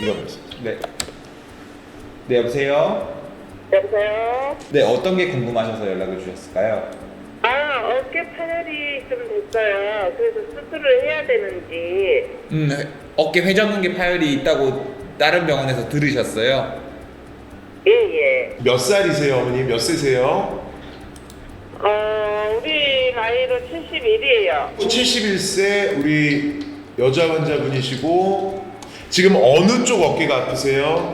이거 네. 네 여보세요. 여보세요? 네 어떤 게 궁금하셔서 연락을 주셨을까요? 아, 어깨 파열이 좀 됐어요. 그래서 수술을 해야 되는지. 음 어깨 회전근개 파열이 있다고 다른 병원에서 들으셨어요? 예, 예. 몇 살이세요, 어머니? 몇 세세요? 어, 우리 나이로 71이에요. 71세 우리 여자 환자분이시고 지금 어느 쪽 어깨가 아프세요?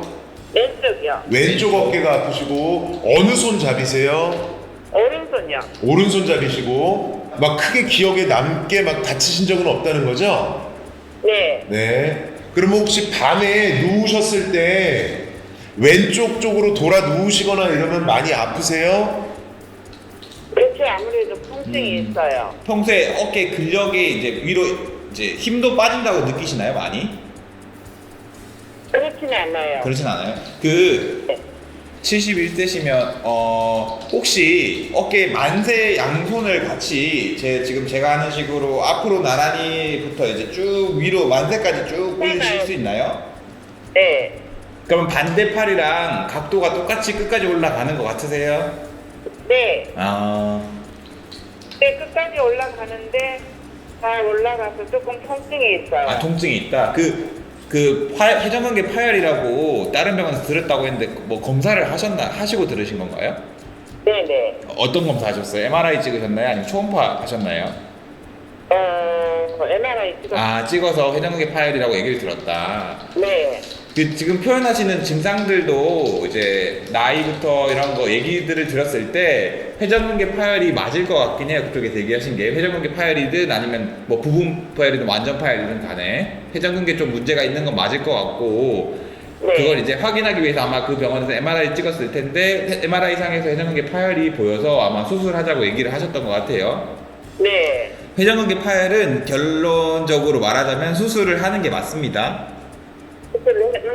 왼쪽이요. 왼쪽 어깨가 아프시고 어느 손 잡이세요? 오른손이요. 오른손 잡이시고 막 크게 기억에 남게 막 다치신 적은 없다는 거죠? 네. 네. 그럼 혹시 밤에 누우셨을 때 왼쪽 쪽으로 돌아 누우시거나 이러면 많이 아프세요? 그렇죠. 아무래도 통증이 음. 있어요. 평소에 어깨 근력이 이제 위로 이제 힘도 빠진다고 느끼시나요 많이? 그렇지는 않아요. 그렇진 않아요. 그 네. 71세시면 어 혹시 어깨 만세 양손을 같이 제 지금 제가 하는 식으로 앞으로 나란히부터 이제 쭉 위로 만세까지 쭉 올리실 수 있나요? 네. 그러면 반대 팔이랑 각도가 똑같이 끝까지 올라가는 것 같으세요? 네. 아 네, 끝까지 올라가는데 잘 올라가서 조금 통증이 있어요. 아, 통증이 있다. 그, 그, 파, 회전근개 파열이라고 다른 병원에서 들었다고 했는데, 뭐, 검사를 하셨나, 하시고 들으신 건가요? 네네. 어떤 검사 하셨어요? MRI 찍으셨나요? 아니면 초음파 하셨나요? 어, MRI 찍었 아, 찍어서 회전근개 파열이라고 얘기를 들었다. 네. 그, 지금 표현하시는 증상들도 이제, 나이부터 이런 거 얘기들을 들었을 때, 회전근개 파열이 맞을 것 같긴 해요. 그쪽에서 얘기하신 게. 회전근개 파열이든 아니면 뭐 부분 파열이든 완전 파열이든 간에, 회전근개 좀 문제가 있는 건 맞을 것 같고, 네. 그걸 이제 확인하기 위해서 아마 그 병원에서 MRI 찍었을 텐데 MRI 상에서 회전근개 파열이 보여서 아마 수술하자고 얘기를 하셨던 것 같아요. 네. 회전근개 파열은 결론적으로 말하자면 수술을 하는 게 맞습니다.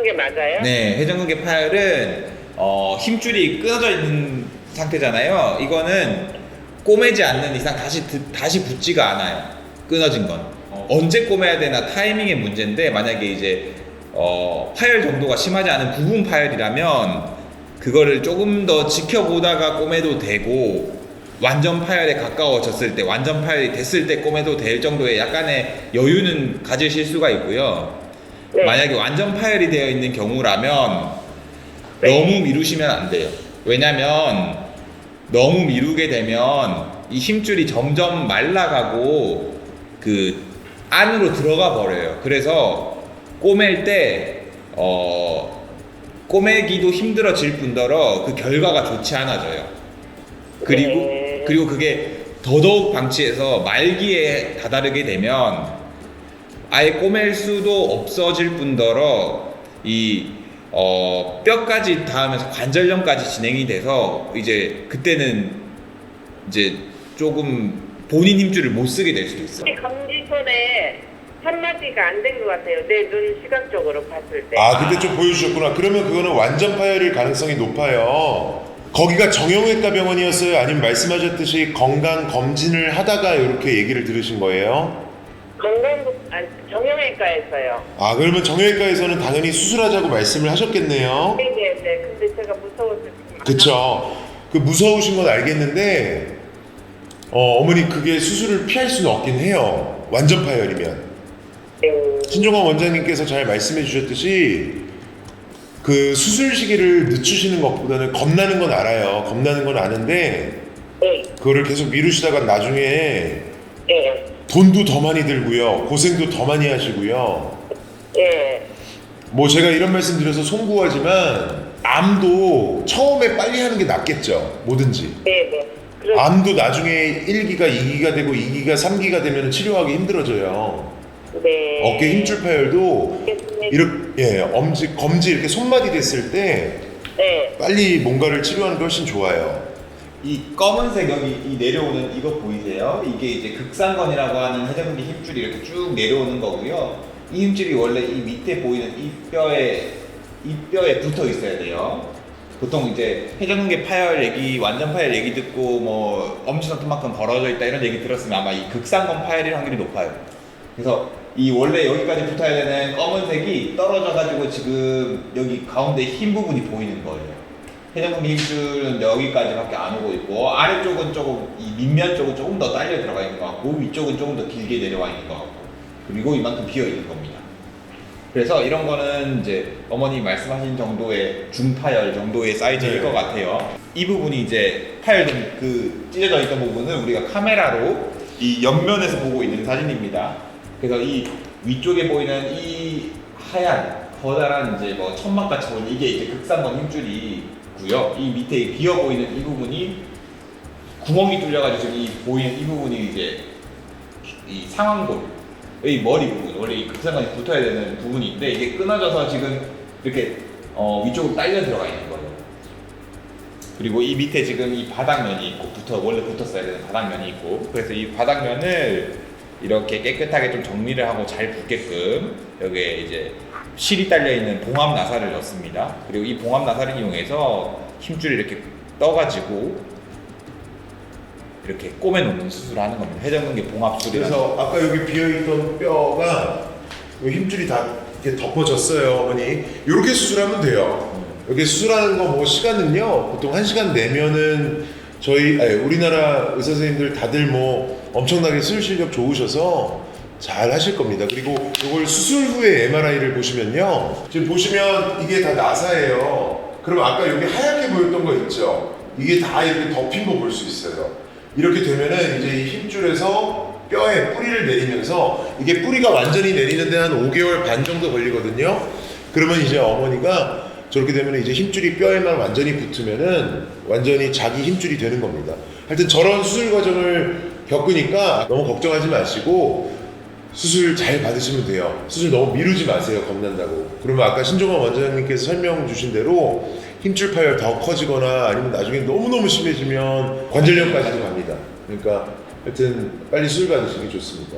게 맞아요? 네, 회전근개 파열은 어, 힘줄이 끊어져 있는 상태잖아요. 이거는 꼬매지 않는 이상 다시 드- 다시 붙지가 않아요. 끊어진 건 어, 언제 꼬매야 되나 타이밍의 문제인데 만약에 이제 어, 파열 정도가 심하지 않은 부분 파열이라면 그거를 조금 더 지켜보다가 꼬매도 되고 완전 파열에 가까워졌을 때 완전 파열이 됐을 때 꼬매도 될 정도의 약간의 여유는 가지실 수가 있고요. 네. 만약에 완전 파열이 되어 있는 경우라면 네. 너무 미루시면 안 돼요. 왜냐면 너무 미루게 되면 이 힘줄이 점점 말라가고 그 안으로 들어가 버려요. 그래서 꼬맬 때 어, 꼬매기도 힘들어질 뿐더러 그 결과가 좋지 않아져요. 그리고 네. 그리고 그게 더더욱 방치해서 말기에 다다르게 되면 아예 꼬맬 수도 없어질 뿐더러 이 어, 뼈까지 닿으면서 관절염까지 진행이 돼서 이제 그때는 이제 조금 본인 힘줄을 못 쓰게 될 수도 있어요. 검지손에 한마디가 안 된 것 같아요. 내 눈 시각적으로 봤을 때. 아, 근데 좀 보여주셨구나. 그러면 그거는 완전 파열일 가능성이 높아요. 거기가 정형외과 병원이었어요? 아니면 말씀하셨듯이 건강 검진을 하다가 이렇게 얘기를 들으신 거예요? 건강 아, 정형외과에서요. 아, 그러면 정형외과에서는 당연히 수술하자고 말씀을 하셨겠네요. 네네네. 근데 제가 무서워서 그쵸. 그 무서우신 건 알겠는데, 어, 어머니 그게 수술을 피할 수는 없긴 해요. 완전 파열이면. 나가요. 신종환 원장님께서 잘 말씀해 주셨듯이, 그 수술 시기를 늦추시는 것보다는 겁나는 건 알아요. 겁나는 건 아는데, 네. 그거를 계속 미루시다가 나중에 네. 돈도 더 많이 들고요. 고생도 더 많이 하시고요. 네. 뭐 제가 이런 말씀 드려서 송구하지만, 암도 처음에 빨리 하는 게 낫겠죠. 뭐든지. 네 네. 그럼 암도 나중에 1기가 2기가 되고 2기가 3기가 되면 치료하기 힘들어져요. 네. 어깨 힘줄 파열도 알겠습니다. 이렇게 예, 엄지 검지 이렇게 손마디 됐을 때 네. 빨리 뭔가를 치료하는 게 훨씬 좋아요. 이 검은색 여기 이 내려오는 이거 보이세요? 이게 이제 극상건이라고 하는 회전근개 힘줄이 이렇게 쭉 내려오는 거고요. 이 힘줄이 원래 이 밑에 보이는 이 뼈에 이 뼈에 붙어 있어야 돼요. 보통 이제 회전근개 파열 얘기, 완전 파열 얘기 듣고 뭐 엄지손톱만큼 벌어져 있다 이런 얘기 들었으면 아마 이 극상건 파열일 확률이 높아요. 그래서 이 원래 여기까지 붙어야 되는 검은색이 떨어져가지고 지금 여기 가운데 흰 부분이 보이는 거예요. 해장국 힘줄은 여기까지밖에 안 오고 있고 아래쪽은 조금 이 밑면 쪽은 조금 더 딸려 들어가 있는 것 같고 위쪽은 조금 더 길게 내려와 있는 것 같고 그리고 이만큼 비어 있는 겁니다. 그래서 이런 거는 이제 어머니 말씀하신 정도의 중파열 정도의 사이즈일 네. 것 같아요. 이 부분이 이제 파열된 그 찢어져 있던 부분은 우리가 카메라로 이 옆면에서 보고 있는 사진입니다. 그래서 이 위쪽에 보이는 이 하얀 커다란 이제 뭐 천막 같이 보이는 이게 이제 극상권 힘줄이 고요. 이 밑에 비어 보이는 이 부분이 구멍이 뚫려가지고 지금 이 보이는 이 부분이 이제 이 상완골 의 머리 부분 원래 이 극상관이 붙어야 되는 부분인데 이게 끊어져서 지금 이렇게 어, 위쪽으로 딸려 들어가 있는 거예요. 그리고 이 밑에 지금 이 바닥면이 있고 붙어 원래 붙었어야 되는 바닥면이 있고 그래서 이 바닥면을 이렇게 깨끗하게 좀 정리를 하고 잘 붙게끔 여기에 이제 실이 딸려 있는 봉합 나사를 넣습니다. 그리고 이 봉합 나사를 이용해서 힘줄을 이렇게 떠가지고 이렇게 꼬매 놓는 수술을 하는 겁니다. 회전근개 봉합술이라는 그래서 아까 여기 비어있던 뼈가 이 힘줄이 다 이렇게 덮어졌어요, 어머니. 이렇게 수술하면 돼요. 이렇게 수술하는 거 뭐 시간은요, 보통 한 시간 내면은 저희 아니, 우리나라 의사 선생님들 다들 뭐 엄청나게 수술 실력 좋으셔서 잘 하실 겁니다. 그리고 이걸 수술 후에 MRI를 보시면요, 지금 보시면 이게 다 나사예요. 그럼 아까 여기 하얗게 보였던 거 있죠? 이게 다 이렇게 덮인 거 볼 수 있어요. 이렇게 되면은 이제 이 힘줄에서 뼈에 뿌리를 내리면서 이게 뿌리가 완전히 내리는데 한 5개월 반 정도 걸리거든요. 그러면 이제 어머니가 저렇게 되면 이제 힘줄이 뼈에만 완전히 붙으면은 완전히 자기 힘줄이 되는 겁니다. 하여튼 저런 수술 과정을 겪으니까 너무 걱정하지 마시고 수술 잘 받으시면 돼요. 수술 너무 미루지 마세요. 겁난다고. 그러면 아까 신종원 원장님께서 설명 주신 대로 힘줄 파열 더 커지거나 아니면 나중에 너무너무 심해지면 관절염까지도 갑니다. 그러니까 하여튼 빨리 수술 받으시는 게 좋습니다.